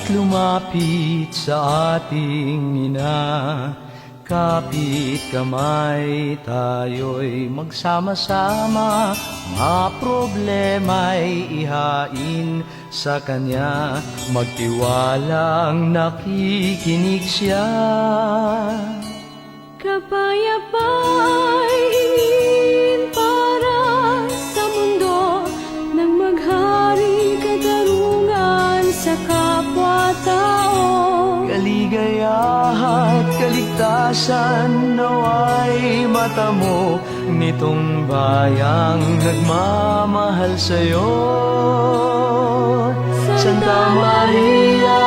Halina't lumapit sa ating ina. Kapit kamay tayo'y magsama-sama Mga problema'y ihain sa Kanya. Magtiwalang nakikinig siya. Kapayapa'y Kaligayahan at kaligtasan naway mata mo Nitong bayang nagmamahal sa'yo. Santa Maria,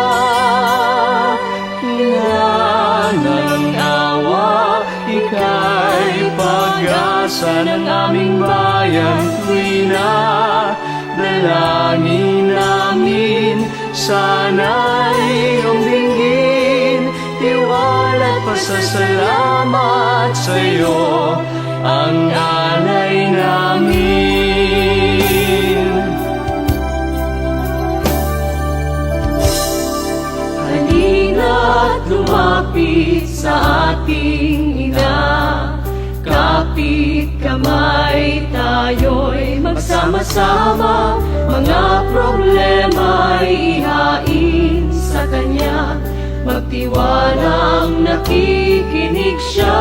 ina ng awa Ika'y pag-asa ng aming bayan. Tuwina, dalangin namin Sana'y pasasalamat sa'yo Ang alay namin. Halina't lumapit sa ating ina. Kapit kamay tayo'y magsama-sama. Mga problema'y ihain sa Kanya Magtiwalang nakikinig siya.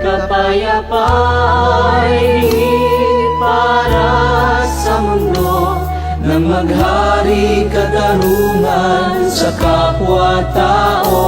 Kapayapa'y para sa mundo Nang maghari katarungan sa kapwa-tao